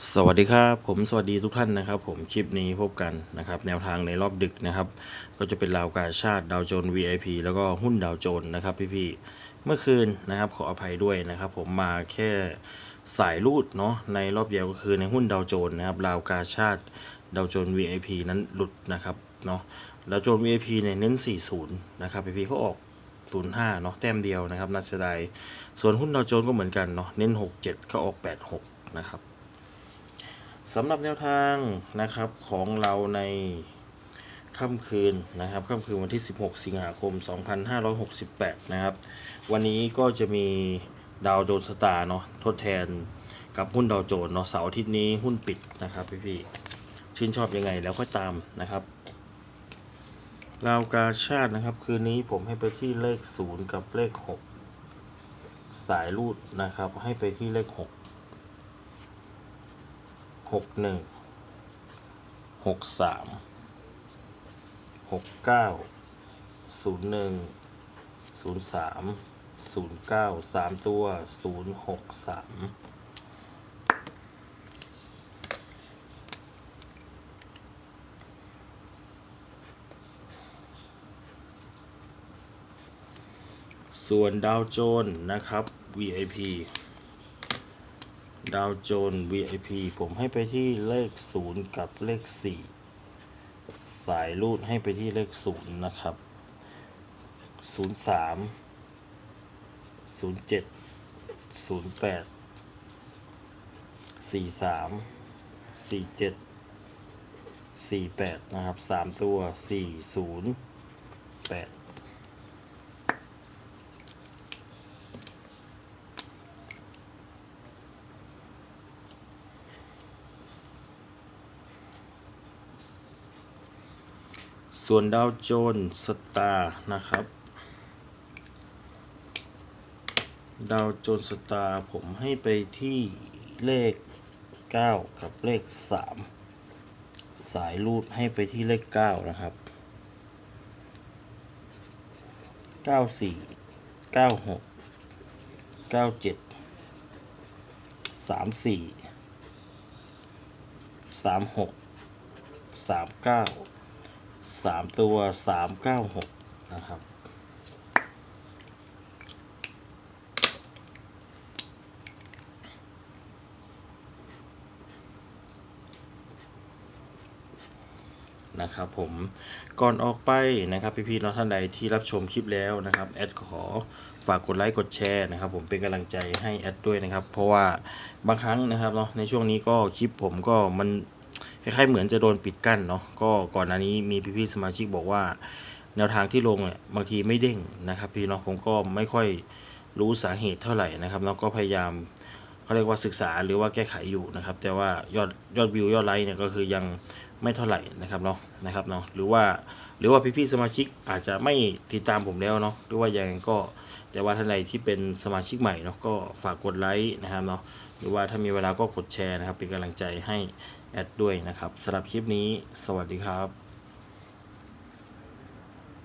สวัสดีครับผมสวัสดีทุกท่านนะครับ ผมคลิปนี้พบกันนะครับ แนวทางในรอบดึกนะครับ ก็จะเป็นราวกาชาติดาวโจน VIP แล้วก็หุ้นดาวโจนนะครับพี่ๆเมื่อคืนนะครับขออภัยด้วยนะครับ ผมมาแค่สายรูดเนาะในรอบเดียวก็คือในหุ้นดาวโจนนะครับราวกาชาติดาวโจน VIP นั้นหลุดนะครับเนาะดาวโจน VIP เนี่ยเน้น 40 นะครับพี่ๆเขาออก05เนาะแต้มเดียวนะครับน่าเสียดายส่วนหุ้นดาวโจนก็เหมือนกันเนาะเน้น 67เขาออก 86 นะครับ สำหรับแนวทางนะครับของเราในค่ำคืนนะครับค่ำคืนวันที่ 16 สิงหาคม 2568 นะครับ วันนี้ก็จะมีดาวโจนสตาร์เนาะทดแทนกับหุ้นดาวโจนเนาะเสาร์อาทิตย์นี้หุ้นปิดนะครับพี่ๆชื่นชอบยังไงแล้วค่อยตามนะครับราวกาชาตินะครับ คืนนี้ผมให้ไปที่เลข 0 กับเลข 6 สายรูดนะครับ ให้ไปที่เลข 6 หกหนึ่งหกสามหกเก้าศูนย์หนึ่งศูนย์สามศูนย์เก้าสามตัวศูนย์หกสามส่วนดาวโจนส์นะครับ VIP ดาวโจน VIP ผมให้ไปที่เลข 0 กับเลข 4 สายรูดให้ไปที่เลข 0 นะครับ 03 07 08 43 47 48 นะครับ 3 ตัว 408 ส่วนดาวโจนสตาร์นะครับ ดาวโจนส์สตาร์ผมให้ไปที่เลข 9 กับเลข 3 สายรูดให้ไปที่เลข 9 นะครับ 94 96 97 34 36 39 สามตัวสามเก้าหกนะครับ นะครับผมก่อนออกไปนะครับพี่ๆน้องท่านใดที่รับชมคลิปแล้วนะครับแอดขอฝากกดไลค์กดแชร์นะครับ ผมเป็นกำลังใจให้แอดด้วยนะครับ เพราะว่าบางครั้งนะครับเนาะในช่วงนี้ก็คลิปผมก็มัน คล้ายๆเหมือนจะโดนปิดกั้นเนาะก็ก่อนหน้านี้มีพี่ๆสมาชิกบอกว่า แนวทางที่ลงเนี่ยบางทีไม่เด้งนะครับ พี่เนาะผมก็ไม่ค่อยรู้สาเหตุเท่าไหร่นะครับแล้วก็พยายามเขาเรียกว่าศึกษาหรือว่าแก้ไขอยู่นะครับ แต่ว่ายอดยอดวิวยอดไลค์เนี่ยก็คือยังไม่เท่าไหร่นะครับเนาะนะครับเนาะหรือว่า หรือว่าพี่ๆสมาชิกอาจจะไม่ติดตามผมแล้วเนาะหรือว่ายังไงก็แต่ว่าท่านใดที่เป็นสมาชิกใหม่เนาะก็ฝากกดไลค์นะครับเนาะหรือว่าถ้ามีเวลาก็กดแชร์นะครับ เป็นกำลังใจให้แอดด้วยนะครับสำหรับคลิปนี้ สวัสดีครับ